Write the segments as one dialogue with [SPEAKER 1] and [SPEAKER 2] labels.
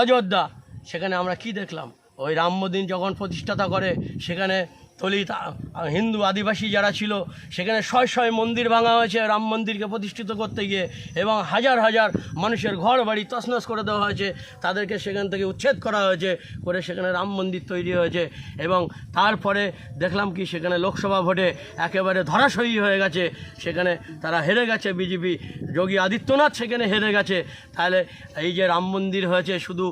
[SPEAKER 1] অযোধ্যা। সেখানে আমরা কি দেখলাম? ওই রামমদিন যখন প্রতিষ্ঠাতা করে সেখানে দলিত হিন্দু আদিবাসী যারা ছিল, সেখানে শয় শয় মন্দির ভাঙা হয়েছে রাম মন্দিরকে প্রতিষ্ঠিত করতে গিয়ে, এবং হাজার হাজার মানুষের ঘর বাড়ি তছনছ করে দেওয়া হয়েছে। তাদেরকে সেখান থেকে উচ্ছেদ করা হয়েছে, করে সেখানে রাম মন্দির তৈরি হয়েছে, এবং তারপরে দেখলাম কি সেখানে লোকসভা ভোটে একেবারে ধরাশয়ী হয়ে গেছে। সেখানে তারা হেরে গেছে, বিজেপি যোগী আদিত্যনাথ সেখানে হেরে গেছে। তাহলে এই যে রাম মন্দির হয়েছে, শুধু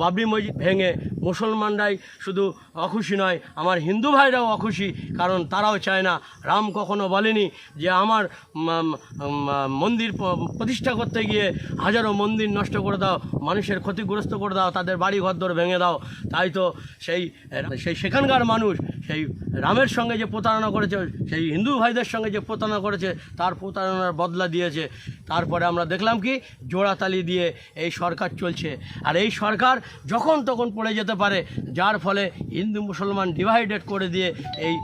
[SPEAKER 1] বাবরি মসজিদ ভেঙে মুসলমানরাই শুধু অখুশি নয়, আমার হিন্দু ভাইরাও অখুশি, কারণ তারাও চায় না। রাম কখনো বলেনি যে আমার মন্দির প্রতিষ্ঠা করতে গিয়ে হাজারো মন্দির নষ্ট করে দাও, মানুষের ক্ষতিগ্রস্ত করে দাও, তাদের বাড়ি ঘরদর ভেঙে দাও। তাই তো সেই সেই সেখানকার মানুষ, সেই রামের সঙ্গে যে প্রতারণা করেছে, সেই হিন্দু ভাইদের সঙ্গে যে প্রতারণা করেছে, তার প্রতারণার বদলা দিয়েছে। তারপরে আমরা দেখলাম কি জোড়াতালি দিয়ে এই সরকার চলছে। আর এই সরকার যখন তখন পড়ে যেতে পারে, যার ফলে হিন্দু মুসলমান ডিভাইডেড করে দিয়ে এই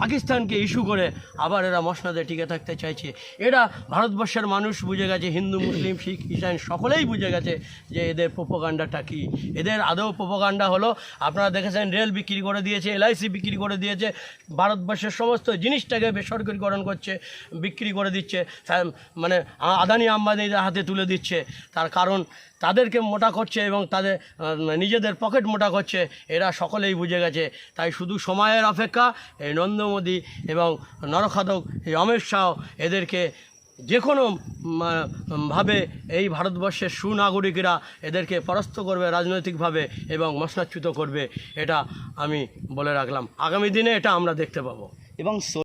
[SPEAKER 1] পাকিস্তানকে ইস্যু করে আবার এরা মসনাদে টিকে থাকতে চাইছে। এরা ভারতবর্ষের মানুষ বুঝে গেছে, হিন্দু, মুসলিম, শিখ, খ্রিস্টান, সকলেই বুঝে গেছে যে এদের প্রোপোগান্ডাটা কী। এদের আদৌ প্রোপোগান্ডা হলো, আপনারা দেখেছেন রেল বিক্রি করে দিয়েছে এলআইসি বিক্রি করে দিয়েছে, ভারতবর্ষের সমস্ত জিনিসটাকে বেসরকারিকরণ করছে, বিক্রি করে দিচ্ছে মানে আদানি আম্বানিদের হাতে তুলে দিচ্ছে। তার কারণ তাদেরকে মোটা করছে এবং তাদের নিজেদের পকেট মোটা করছে। এরা সকলেই বুঝে গেছে। তাই শুধু সময়ের অপেক্ষা এই নরেন্দ্র মোদী এবং নরখাদক অমিত শাহ এদেরকে যে কোনো ভাবে এই ভারতবর্ষের সুনাগরিকরা এদেরকে পরাস্ত করবে রাজনৈতিকভাবে এবং মশলাচ্যুত করবে, এটা আমি বলে রাখলাম। আগামী দিনে এটা আমরা দেখতে পাবো।
[SPEAKER 2] এবং